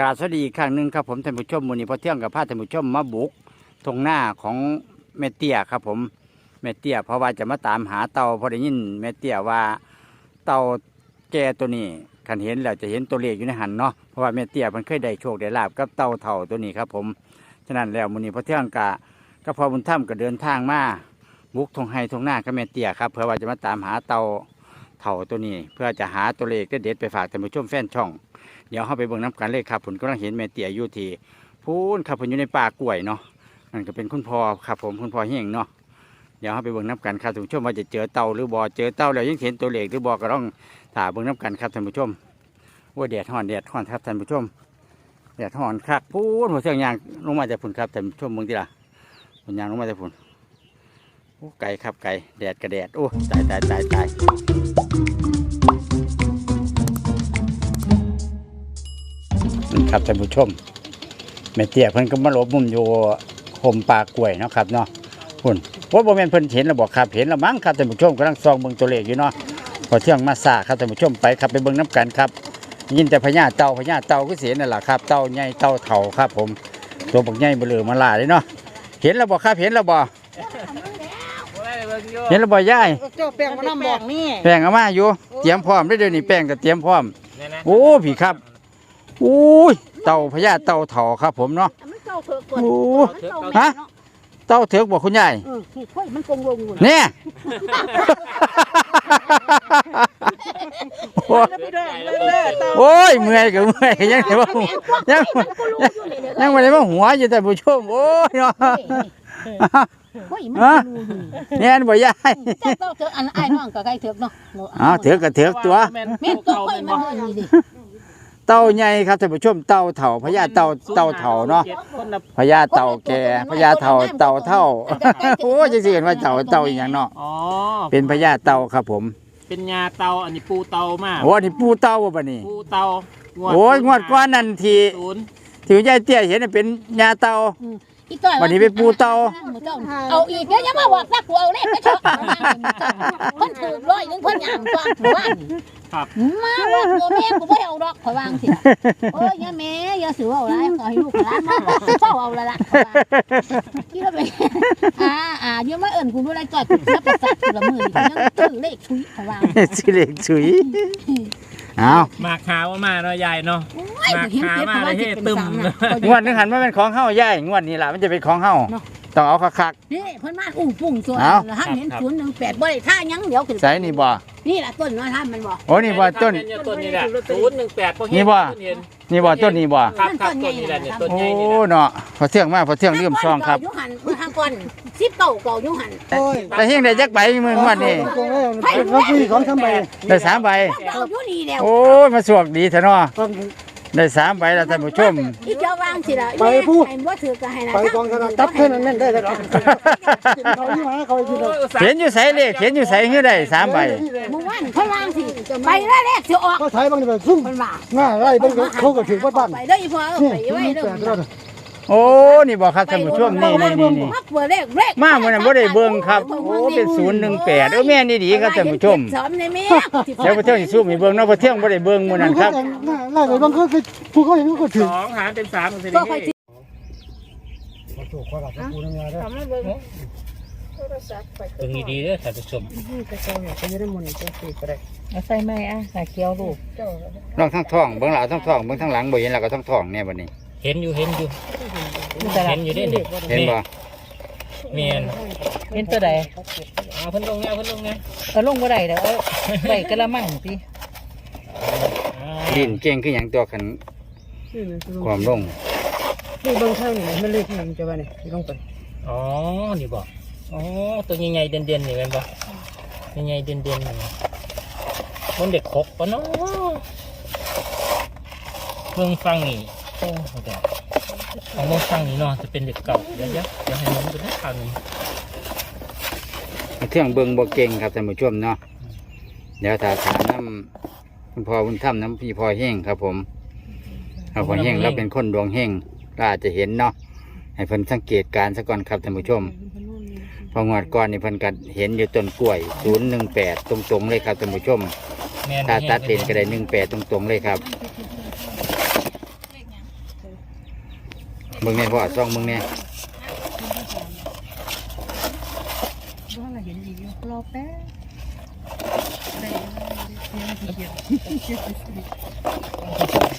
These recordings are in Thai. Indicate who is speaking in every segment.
Speaker 1: กราบสวัสดีอีกครั้งหนึ่งครับผมท่านผู้ชมมูลนิธิพอเที่ยงกับพาท่านผู้ชมมาบุกตรงหน้าของแม่เตี้ยครับผมแม่เตี้ยเพราะว่าจะมาตามหาเต่าพอได้ยินแม่เตี้ยว่าเต่าแก่ตัวนี้คันเห็นแล้วจะเห็นตัวเลขอยู่ในหันเนาะเพราะว่าแม่เตี้ยมันเคยได้โชคได้ลาบกับเต่าเถ่าตัวนี้ครับผมฉะนั้นแล้วมูลนิธิพอเที่ยงกะก็พอบุญถ้ำก็เดินทางมาบุกทงไฮทงหน้ากับแม่เตี้ยครับเพื่อว่าจะมาตามหาเต่า เถ่าตัวนี้ เพื่อจะหาตัวเลขเด็ดไปฝากท่านผู้ชมแฟนช่อง เดี๋ยวเข้าไปเบิ่งน้ำกันเลยครับผมก็ต้องเห็นแม่เตี๋ยอยู่ที่พูนครับผมอยู่ในป่ากล้วยเนาะนั่นก็เป็นคุณพ่อครับผมคุณพ่อเฮงเนาะเดี๋ยวเข้าไปเบิ่งน้ำกันครับท่านผู้ชมว่าจะเจอเต่าหรือบ่อเจอเต่าแล้วยังเห็นตัวเลขหรือบ่อก็ต้องถาเบิ่งน้ำกันครับท่านผู้ชมว่าแดดห่อนแดดห่อนครับท่านผู้ชมแดดห่อนคักพูนหัวเสียงยางลงมาจากพุ่นครับท่านผู้ชมเบิ่งทีละพุ่นยางลงมาจากพุ่น โอ้ไก่ครับไก่แดดกระแดดโอ้ตายตายตายตายครับท่านผู้ชมแม่เตี้ยเพิ่นก็มาหลบมุมอยู่โฮมปลากล้วยเนาะครับเนาะคุณว่าบ่แม่นเพิ่นเห็นแล้วบอกครับเห็นแล้วมั้งครับท่านผู้ชมกำลังส่องเบิ่งตัวเลขอยู่เนาะพอเที่ยงมาซาครับท่านผู้ชมไปครับไปเบิ่งน้ำกันครับ ยินแต่พญาเต่าพญาเต่าก็เสียนั่นแหละครับเต่าใหญ่เต่าเฒ่าครับ ผมตัวบักใหญ่เบลอมาลาเลยเนาะเห็นแล้วบ่ครับเห็นแล้วบ่ เห็นแล้วบ่ยาย
Speaker 2: เจ้าแป้งมาน้ำบอกนี่
Speaker 1: แป้งเอามาอยู่เตรียมพร้อมได้อเดี๋ยวนี้แป้งก็เตรียมพร้อม โอ้พี่ครับโอ้ยเต่าพญาเต่าเถาครับ ผมเนาะ
Speaker 2: มันเจ้าเถอะก่อน
Speaker 1: โอ้
Speaker 2: มัน
Speaker 1: ฮะเต่าเถือกบอกคุณยาย
Speaker 2: เออขี้ค่อยมันกงลงอยู่
Speaker 1: เนี่ยโอ้ย
Speaker 2: พี่น้องเด้อเต่า
Speaker 1: โอ้ยเมื่อยก็เมื่อยยังไงว่ายังยังไม่ได้มาหัวอยู่แต่ผู้ชมโอ้ยเนาะ
Speaker 2: เฮ้ยมัน
Speaker 1: ฮะ
Speaker 2: ก็รู้อยู่
Speaker 1: เนี่ยอันบ่ยาย
Speaker 2: เจ้าเต่าเถอะอันไอ้น้องก็ใกล้เถอะเนาะ
Speaker 1: อ๋อเถือกก็เถือกตัว
Speaker 2: แม่นตัวค่อยมันนี่ดิ
Speaker 1: เต่าใหญ่ครับท่านผู้ชมเต่าเถาพญาเต่าเต่าเถาเนาะพญาเต่าแก่พญาเถาเต่าเท่าโอ้ยจะสิเห็นว่าเต่าเต่าอีหยังเนาะ
Speaker 3: อ๋อ
Speaker 1: เป็นพญาเต่าครับผม
Speaker 3: เป็นยาเตาอันนี้ปูเตามาก
Speaker 1: โอ้นี่ปูเต่าบ่บัดนี้
Speaker 3: ปูเตา
Speaker 1: โอ้ยงวดก้อนนั่นที
Speaker 3: ศูนย์
Speaker 1: ที่ยายเตี้ยเห็นน่ะเป็นยาเต่า
Speaker 2: อีต้อย
Speaker 1: วันนี้ไปปูเต่า
Speaker 2: เอาอีกเดี๋ยวอย่ามาบอกซักกูเอาเลขไปเถอะเพิ่นถูกร้อยหนึงเพิ่นยามฟังว่า
Speaker 3: ครับ
Speaker 2: มาว่าตัวแม่กูบ่เอาดอกข่อยวางสิล่ะโอ้ยอย่าแม่อย่าสิเอาหลายขอให้ลูกหลานมาเฝ้าเอาละล่ะคิดว่าไปอ่าอ่าอย่ามาเอิ้นกูด้วยไรจ่อยกูซับประสาทกูละมื้อนี่ยังถือเลขชุยข่อยวาง
Speaker 1: สิเล็กสุย เอา
Speaker 3: มาขาวมาเนาะยายเนาะ
Speaker 2: โอ้ยเห็นเก็บข่อยว่าสิเป็นสามนะ
Speaker 1: งวดนึงหันมาเป็นของเฮายายงวดนี้ล่ะมันจะเป็นของเฮา
Speaker 2: เนาะ
Speaker 1: ต้องเอาคัก
Speaker 2: นี่เพิ่นมาอุ้งปุ้งส่วน
Speaker 1: เอา
Speaker 2: แล้วท่านเห็นศูนย์หนึ่งแปดบ่ได้ท่ายังเดี๋ยวขึ้น
Speaker 1: ๆใส่นี่บ่
Speaker 2: นี่ล่ะต้นว่าท่านมันบ่
Speaker 1: โอ้นี่บ่ต้น
Speaker 3: เนี่ยต้นนี้แหละศูนย์หนึ่งแปดพอเห็
Speaker 1: นี่บ่
Speaker 3: เห็น
Speaker 1: นี่บ่ต้นนี่บ่
Speaker 3: ครับครับต้นนี้แหละเนี่ยต้น
Speaker 1: โอ้
Speaker 3: ใหญ่นี่แหละ
Speaker 1: เนาะพอเที่ยงมาพอเที่ยงเลื่อมซองครับ
Speaker 2: เก่าอยู่หันเมื่อทางก่อนสิบเก่าเก่าอยู่หัน
Speaker 1: แต่เฮงได้จักใบมืองวดนี้
Speaker 2: เขาพี่ของทำไม
Speaker 1: ได้สามใบ
Speaker 2: เก่าอยู่นี่แล้ว
Speaker 1: โอ้ยมาสวกดีเถอะเนาะได้สามใบแล้วท่านผู้ชม
Speaker 2: อีเจ้าวางสิล่ะ
Speaker 4: ไปผู้
Speaker 2: ให้บ่ถือก็ให้นะ
Speaker 4: ไปกองธนาตับแค่นั้นแม่นได้แล้วกินเขาที่มาเขากินเรา
Speaker 1: เขียนอยู่ใส่เลขเขียนอยู่ใส่คือได้สามใบ
Speaker 2: เมื่อวานเพิ่นวางสิไปแล้วแรกสิออก
Speaker 4: เขาใช้บางทีแบบซุ่ม
Speaker 2: เพิ่นว่า
Speaker 4: หน้าไร่บางเขาก็ถึงบ้าน
Speaker 2: ไปเด้ออีพ่อเอา
Speaker 4: นี่
Speaker 2: ไปไว้
Speaker 4: นี่
Speaker 2: เด้
Speaker 4: แป
Speaker 2: อ
Speaker 4: ดแล้ว
Speaker 1: โอ้นี่บ่ครับท่านผู้ชมนี่นี่นี่นี่
Speaker 2: มาเปิดเลขเลข
Speaker 1: มามื้อนั้นบ่ได้เบิ่งครับโอ้เป็น018เออแม่นี่ดีครับท่านผู้ชม
Speaker 2: สอนในแม่
Speaker 1: เดี๋ยวพอเที่ยงสิสู้มีเบิ่งเนาะพอเที่ยงบ่ได้เบิ่งมื้อนั้นครับ
Speaker 4: หน้าไร่บางเขาคือผู้เขาอย่างนี้ก็ถึ
Speaker 3: ส
Speaker 4: ง
Speaker 3: องหารเป็นสามเป็น
Speaker 2: ก็
Speaker 3: สี่
Speaker 2: ค่อยสิ
Speaker 4: มาถูกข้อหลักปูน้ำยาได้
Speaker 2: ทำมาเบิ่ง
Speaker 3: ตรงนี้ดีเด้อท่านผู้ชม
Speaker 2: เอาใส่ไม้อะใส่เคี้ยวลูก
Speaker 1: ลองทั้งท้องเบิ่งหลังทั้งท้องเบิ่งทั้งหลังบ่เห็นแล้วก็ทั้งท้องแน่บัดนี้
Speaker 3: เห็นอยู่เห็นอยู่เห็นอยู่เด้นี่
Speaker 1: เห็นบ่
Speaker 3: เมียน
Speaker 5: เป็นตัวใด
Speaker 3: เอาเพิ่นลงไงเอาเพิ่นลงไง
Speaker 5: เอาลงบ่ได้เด้อเอาใส่กระมังสิ
Speaker 3: อ่า
Speaker 1: ดินเก่งคือหยังตัวคันความลง
Speaker 4: นี่บางข้างนี่มันเล็กมันจะว่านี่ลงไป
Speaker 3: อ๋อนี่บ่อ๋อตัวใหญ่ๆเด่นๆนี่แม่นบ่ใหญ่ๆเด่นๆนี่มันเด็กคกปะเนาะเบิ่งฟังนี่ โอ้โหเดี๋ยวเอาเบิ่งฟังนี่เนาะจะเป็นเด็กเก่าเดี๋ยวๆเดี๋ยวให้มันเป็นทางนี้
Speaker 1: เที่ยงเบิ่งบ่เก่งครับท่านผู้ชมเนาะเดี๋ยวถ้าถามน้ำคุณพ่อบุญธรรมน้ำพี่พ่อเฮงครับผมเอาพ่อเฮงเราเป็นคนดวงเฮงเราอาจจะเห็นเนาะให้เพิ่นสังเกตการณ์ซะก่อนครับท่านผู้ชมพองวดก่อนนี่เพิ่นก็เห็นอยู่ต้นกล้วย018ตรงๆเลยครับท่านผู้ชม
Speaker 3: แม่น
Speaker 1: ถ้าตัด
Speaker 3: แห้
Speaker 1: เล
Speaker 3: ง
Speaker 1: นก็ได้18ตรงๆเลยครับ มึงเนี่ยพ่อซองมึงเนี่ย
Speaker 4: ว่าอะไรเห็นอีกอยู่รอแป๊บได้ยังเขียน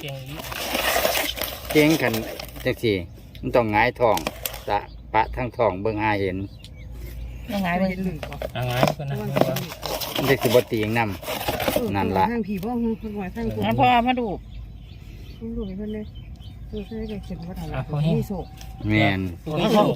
Speaker 3: เก่งอีก
Speaker 1: เก่งขันจังสี่มันต้องหงายทองตะปะทั้งทองเบิ่งหาเห็น
Speaker 5: ยังไง
Speaker 4: หาย
Speaker 5: ไป
Speaker 4: ไปเห็นหรือเปล่า
Speaker 3: อ่างไงก็นะ
Speaker 1: มันจะสิบตีอย่างนำนั่นล่ะ
Speaker 4: ทางผีบ่ฮึคนหวายทางกู
Speaker 5: งั้นพ่อมาดู
Speaker 4: ต้องดูให้เพิ่นเลย เออใส่ก็เข็มว่าทำ
Speaker 3: อะเขาให้
Speaker 4: มีโศก
Speaker 1: แม่น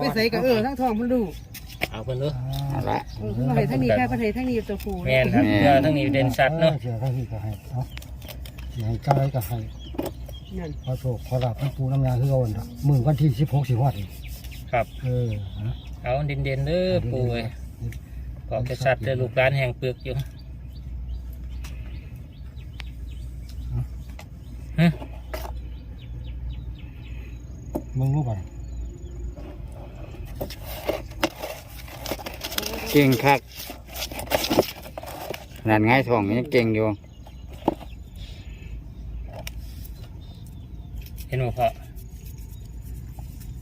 Speaker 4: ไปใส่ก็เออทั้งทองเพิ่นดู
Speaker 3: เอาเพิ่นเด้อ
Speaker 1: เอาละ
Speaker 4: เออเพิ่นมาให้ทั้งนี้แค่ประเทศทั้งนี้ตัวฟู
Speaker 3: แม่นครับเพื่อทั้งนี้เด่นชัดเนาะ
Speaker 6: เสียทั้งที่ก็ให้เนาะเสียให้กายก็ให้
Speaker 4: นั่น
Speaker 6: ขอโชคขอลาบทั้งปูน้ำยาคือเอาน่ะมือวันที่สิบหกสิบวัดนี่
Speaker 3: ครับ
Speaker 6: เออฮะ
Speaker 3: เอาเด่นเด่นๆเด้อปู่เอ้ยบอกจะชัดเด้อลูกร้านแห่งเปลือกอยู่
Speaker 6: มึงรู้ป่ะ
Speaker 1: เก่งคักนั่นหงายทองยังเก่งอยู่
Speaker 3: เห็นบ่พ่อ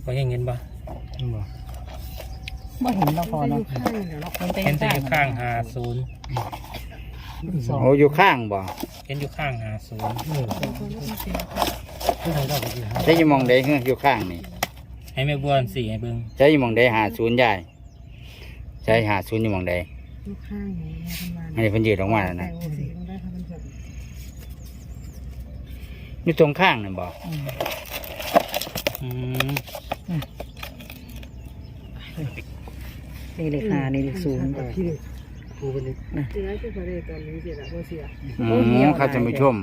Speaker 3: พอเห็นเงินบ่
Speaker 6: มึงบ่
Speaker 5: ไม่เห็นเราพอ
Speaker 4: จะอ
Speaker 5: เนาะ
Speaker 4: ยู่ข้างนี่แหละเนาะ
Speaker 5: เห็นแต่
Speaker 3: เห็นแต่
Speaker 5: ข้า
Speaker 3: องยู่ข้างหาศูนย์
Speaker 5: สอง
Speaker 1: โอ้อยู่ข้างบ่
Speaker 3: เห็นอยู่ข้างหาศูนย์
Speaker 1: ใช้ยมองใดเฮ้ยอยู่ข้างนี่
Speaker 3: ให้แม่บัวสี่ให้เบิ่ง
Speaker 1: ใช้ยมองใดหาศูนย์ใหญ่ใช้หาศูนย์ยู่มองใด
Speaker 4: อยู่ข้างนี่ประมาณ
Speaker 1: อันนี้เพิ่นยืดออกมาแล้วนะอยู่ตรงข้างนั่นบ
Speaker 5: อืม
Speaker 1: อืม
Speaker 5: นี่เลขหานี่เลขศูนย์
Speaker 4: พี่
Speaker 6: ปูเป็นนี่
Speaker 4: เสียจะไปได้ตอนนี้เสียละบ่เสีย
Speaker 1: อืมครับท่านผู้ชม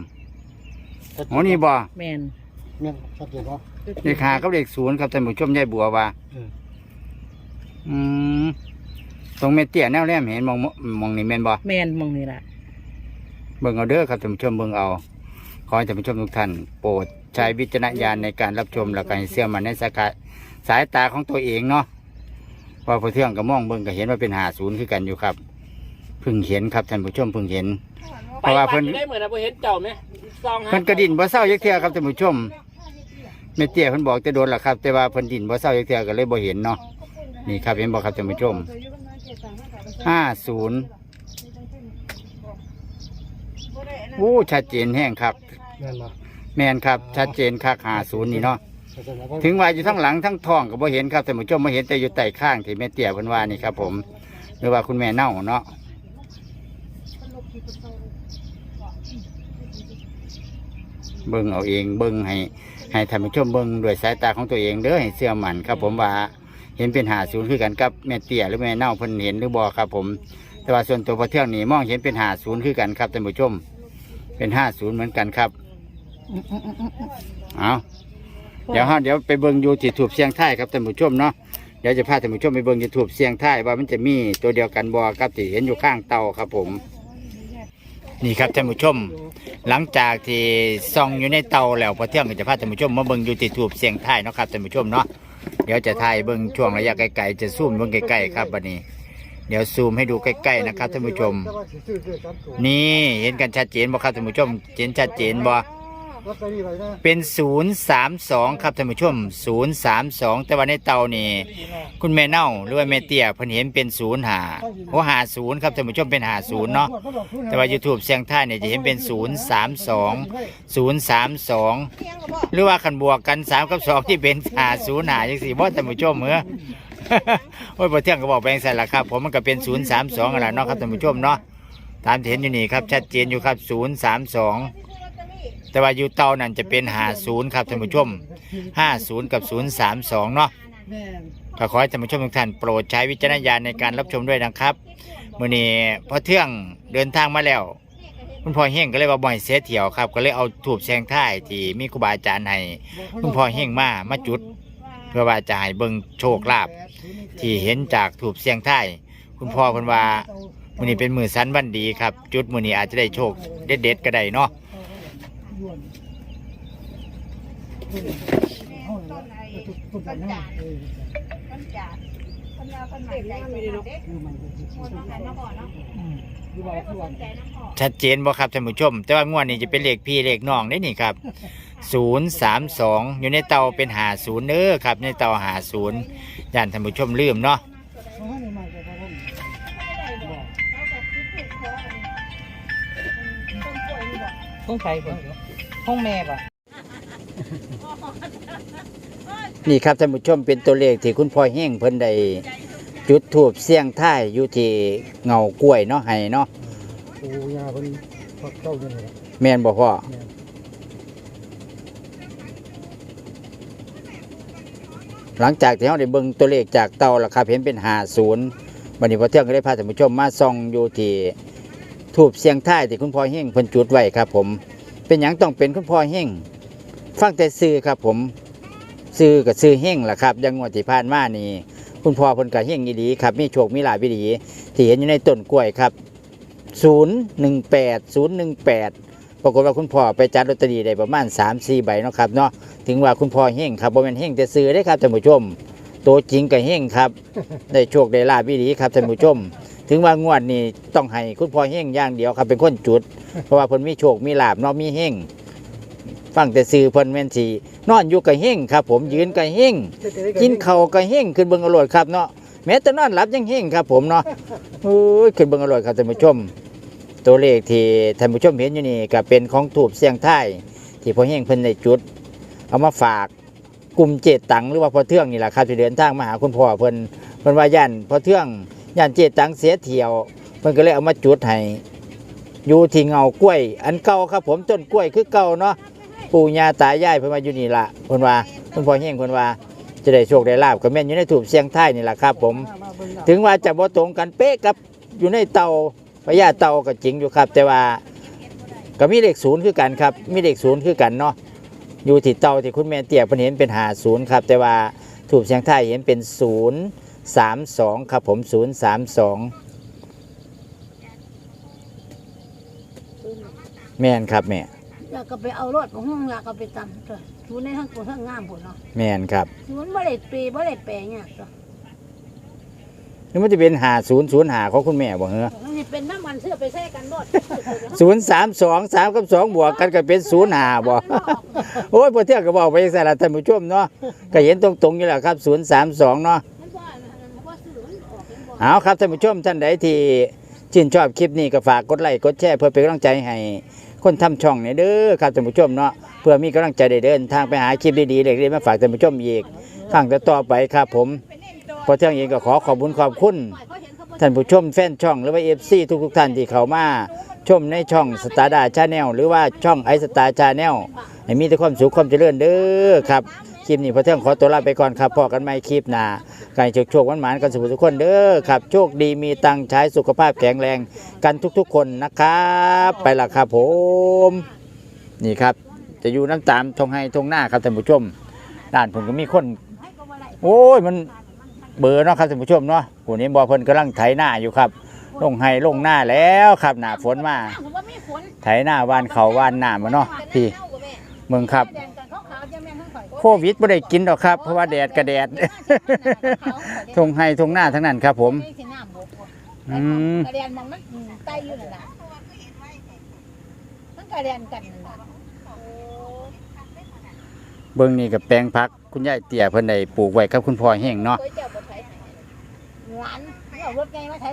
Speaker 1: โอ้นี่บ่
Speaker 5: แมน
Speaker 6: เนี่ยชัดเจนป่ะ
Speaker 1: เลขหากับเลขศูนย์ครับท่านผู้ชมยายบัวว่า
Speaker 6: เออ
Speaker 1: อืมตรงเมเตียแนวแรมเห็นมองมองนี่แม่นบ่
Speaker 5: แม่นมองนี่ล่ะ
Speaker 1: เบิ่งเอาเด้อครับท่านผู้ชมเบิ่งเอา ขอให้ท่านผู้ชมทุกท่านโปรดใช้วิจารณญาณในการรับชมและการเชื่อมันในสายตาสายตาของตัวเองเนาะเพอพอเที่ยงก็มองเบิ่งก็เห็นว่าเป็นหาศูนย์คือกันอยู่ครับเพิ่งเห็นครับท่านผู้ชมเพิ่งเห็น เพราะว่าเพิ่น
Speaker 3: ได้เหมือนเราเห็นเจ้าไหมซอง
Speaker 1: เพิ่นกระดิ่นบ่เศร้ายักเทื่อครับท่านผู้ชม เมเตียเพิ่นบอกจะโดนล่ะครับ แต่ว่าเพิ่นดิ่นบ่เศร้ายักเทื่อก็เลยบ่เห็นเนาะนี่ครับเห็นบ่ครับท่านผู้ชมห้าศูนย์โอ้ชัดเจนแห้งครับ
Speaker 6: แม่นบ่
Speaker 1: แม่นครับชัดเจนคักหาศูนย์นี่เนาะ
Speaker 6: ชัดเจนแล้ว
Speaker 1: ถึงว่าอยู่ทั้งหลังทั้งท้องก็บ่เห็นครับท่านผู้ชมมาเห็นแต่อยู่ใต้ข้างที่แม่เตี้ยเพิ่นว่านี่ครับ ผมหรือว่าคุณแม่เน่าเนาะเบิ่งเอาเองเบิ่งให้ ให้ท่านผู้ชมเบิ่งด้วยสายตาของตัวเองเด้อให้เชื่อมันครับผมว่าเห็นเป็นหาศูนย์คือกันกับแม่เตี้ยหรือแม่เน่าเพิ่นเห็นหรือบ่ครับผม แต่ว่าส่วนตัวพอเที่ยงนี่มองเห็นเป็นหาศูนย์คือกันครับท่านผู้ชม เป็นห้าศูนย์เหมือนกันครับ
Speaker 5: อืมอืมอืมอืม
Speaker 1: เอาเดี๋ยวฮะเดี๋ยวไปเบิ่งยูที่ถูบเสียงไทยครับท่านผู้ชมเนาะเดี๋ยวจะพาท่านผู้ชมไปเบิ่งที่ถูบเสียงไทยว่ามันจะมีตัวเดียวกันบ่ครับที่เห็นอยู่ข้างเตาครับผม นี่ครับท่านผู้ชม หลังจากที่ซองอยู่ในเตาแล้วพอเที่ยงก็จะพาท่านผู้ชมมาเบิ่งอยู่ที่ทูบเสียงไทยเนาะครับท่านผู้ชมเนาะเดี๋ยวจะถ่ายเบิ่งช่วงระยะไกลๆจะซูมเบิ่งใกล้ๆครับบัดนี้ เดี๋ยวซูมให้ดูใกล้ๆนะครับท่านผู้ชม นี่เห็นกันชัดเจนบ่ครับท่านผู้ชมเห็นชัดเจนบ่
Speaker 6: ลอตเตอรี่ไว้นะ
Speaker 1: เป็น 032 ครับท่านผู้ชม 032 แต่ว่าในเตานี่คุณแม่เน่าหรือว่าแม่เตี้ยเพิ่นเห็นเป็น0หาโอ้หา0ครับท่านผู้ชมเป็นหา0เนาะแต่ว่า YouTube เสียงท่ายเนี่ยจะเห็นเป็น 032 032 หรือว่าคันบวกกัน 3 กับ 2 ที่เป็นหา0หาจังสี่บ่ท่านผู้ชมเหรอโอ้ยบ่เที่ยงก็บอกแปลงใส่ละครับผมมันก็เป็น 032อะไรเนาะครับท่านผู้ชมเนาะตามที่เห็นอยู่นี่ครับชัดเจนอยู่ครับ 032 แต่ว่าอยู่เตานั่นจะเป็นหาศูนย์ครับท่านผู้ชมห้าศูนย์กับศูนย์สามสองเนาะก็ขอให้ท่านผู้ชมทุกท่านโปรดใช้วิจารณญาณในการรับชมด้วยนะครับมื่อนี้พอเที่ยงเดินทางมาแล้วคุณพ่อเฮงก็เลยว่าบ่อยเสียเที่ยวครับ ก็เลยเอาถูบแสงท้ายที่มีครูบาอาจารย์ให้คุณพ่อเฮงมามาจุด เพื่อว่าจะให้เบิ่งโชคลาภที่เห็นจากถูบเสียงท้ายคุณพ่อเพิ่นว่ามื่อนี้เป็นมือสั้นวันดีครับ จุดมื่อนี้อาจจะได้โชคเด็ดๆก็ได้เนาะ ต้นไอื
Speaker 5: ม
Speaker 1: ชัดเจนบ่ครับท่านผู้ชม แต่ว่างวดนี้จะเป็นเลขพี่เลขน้องได้นี่ครับศูนย์สามสองอยู่ในเตาเป็นหาศูนย์เด้อครับ ในเตาหาศูนย์ย่านท่านผู้ชมลืมเนาะ
Speaker 5: ห้องใครบ่ ห้องแม่บ่
Speaker 1: นี่ครับท่านผู้ชมเป็นตัวเลขที่คุณพ่อเฮงเพิ่นได้จุดทูบเสียงท้ายอยู่ที่เงากล้วยเนาะให้เนาะ
Speaker 6: ปูยาเพิ่นพักเต้าอยู่นี่แหละ
Speaker 1: แม่นบ่พ่อ
Speaker 6: แม่น
Speaker 1: หลังจากที่เราได้เบิ่งตัวเลขจากเตาแล้วครับเห็นเป็น50วันนี้พอเที่ยงก็ได้พาท่านผู้ชมมาส่องอยู่ที่ทูบเสียงท้ายที่คุณพ่อเฮงเพิ่นจุดไว้ครับผม เป็นหยังต้องเป็นคุณพ่อเฮงฟังแต่ซื้อครับผมซื้อกับซื้อเฮงล่ะครับอยังงวดที่ผ่านมานี่คุณพ่อพนก็เฮงอีหลีครับมีโชคมีลาภอีหลีที่เห็นอยู่ในต้นกล้วยครับ018 018 ปรากฏว่าคุณพ่อไปจัดลอตเตอรี่ได้ประมาณ 3-4 ใบเนาะครับเนาะถึงว่าคุณพ่อเฮงครับบ่แม่นเฮงแต่ซื้อได้ครับท่านผู้ชมตัวจริงก็เฮงครับ ได้โชคได้ลาภอีหลีครับท่านผู้ชม ถึงว่างวดนี้ต้องให้คุณพ่อเฮงอย่างเดียวครับเป็นคนจุด เพราะว่าเพิ่นมีโชคมีลาภเนาะมีเฮงฟังแต่ซื้อเพิ่นแม่นสินอนอยู่กับเฮงครับ ผมยืนกับเฮงกินข้าวก็เฮงขึ้นเบิ่งอร่อยครับเนาะแม้แต่นอนหลับยังเฮงครับ ผมเนาะโอ้ยขึ้นเบิ่งอร่อยครับท่านผู้ชม ตัวเลขที่ท่านผู้ชมเห็นอยู่นี่ก็เป็นของถูบเสียงไทายที่พ่อเฮงเพิ่นได้จุด เอามาฝากกลุ่มเจตังหรือว่าพ่อเทืองนี่แหละครับที่เดินทางมาหาคุณพ่อเพิ่นเพิ่นว่าย่านพ่อเทือง ย่านเจตังเสียเที่ยว เพิ่นก็เลยเอามาจุดให้อยู่ที่เงากล้วย อันเก่าครับผมต้นกล้วยคือเก่าเนาะปู่ย่าตายายเพิ่นมาอยู่นี่ละเพิ่นว่าคุณพ่อเฮงเพิ่นว่าจะได้โชคได้ลาบก็แม่นอยู่ในถูบเสียงไทยนี่แหละครับ ผม ถึงว่าจะบ่ตรงกันเป๊ะกับอยู่ในเตาพญาเตาก็จริงอยู่ครับ แต่ว่าก็มีเลขศูนย์คือกันครับมีเลขศูนย์คือกันเนาะอยู่ที่เตาที่คุณแม่เตี้ยเพิ่นเห็นเป็นหาศูนย์ครับ แต่ว่าถูกเสียงไทยเห็นเป็นศูนย์ สามสองครับผมศูนย์สามสองแม่นครับแม่
Speaker 2: อยากก็ไปเอารถของห้องลากก็ไปตำตัวศูนย์ในทั้งตัวทั้งงามผลเนาะ
Speaker 1: แม่นครับ
Speaker 2: ศูนย์บ่ได้เปรย์บ่ได้แปลงเนี่ยตัว
Speaker 1: นี่มันจะเป็นหาศูนย์ศูนย์หาของคุณแม่บ่เหรอ
Speaker 2: มันสิเป็นน้ำมันเสื้อไปแท้กันรถ
Speaker 1: ศูนย์สามสองสามกับสองบวกกันก็เป็นศูนย์หาบ่โอ้ยพอเที่ยงก็บอกไปสารท่านผู้ชมเนาะก็เห็นตรงๆอยู่แหละครับศูนย์สามสองเนาะ
Speaker 2: มันบ่มันบ่ซื้อมันออก เอา
Speaker 1: ครับท่านผู้ชมท่านใดที่ชื่นชอบคลิปนี้ก็ฝากกดไลค์กดแชร์เพื่อเป็นกำลังใจให้คนทำช่องเนี่ยเด้อครับท่านผู้ชมเนาะเพื่อมีกำลังใจได้เดินทางไปหาคลิปดีๆเล็กๆมาฝากท่านผู้ชมอีกครั้งต่อไปครับผมพอเที่ยงเองก็ขอขอบคุณขอบคุณท่านผู้ชมแฟนช่องหรือว่าเอฟซีทุกๆท่านที่เข้ามาชมในช่องสตาร์ดาชาแนลหรือว่าช่องไอสตาร์ชาแนลให้มีแต่ความสุขความเจริญเด้อครับ ลิปนี้พอเที่ยงขอตัวลาไปก่อนครับพอกันใหม่คลิปหนาไก่โชคโชคหวานกันสุขทุกคนเด้อครับ โชคดีมีตังค์ใช้สุขภาพแข็งแรงกันทุกๆ คนนะครับ ไปละครับผม นี่ครับ จะอยู่น้ำตามทงให้ทงหน้าครับท่านผู้ชมด้านผมก็มีคน โอ้ยมันเบอร์เนาะครับท่านผู้ชมเนาะผู้นี้บอเพิ่นกำลังไถหน้าอยู่ครับ ลงไห้ลงหน้าแล้วครับหนาฝนมา
Speaker 2: ผมว่ามีฝน
Speaker 1: ไถหน้าวานเขาวานหน้ามาเนาะพี่เมืองครับ โควิดไม่ได้กินหรอกครับ เพราะว่าแดดกระแดด ทงไห้ทงหน้าทั้งนั้นครับ ผม
Speaker 2: นี่สิน้ำบกบ่
Speaker 1: อืม
Speaker 2: กระเด็นมองมันไตอยู่นั่นล่ะมันกระเด็นกันนั่นล่ะ
Speaker 1: เบิ่งนี่กับแปลงพัก คุณยายเตี่ยเพิ่นได้ปลูกไว้กับคุณพ่อแห้งเนาะ
Speaker 2: ก๋วยเตี๋ยวบ่ใช้หลานเอารถไงมาใช้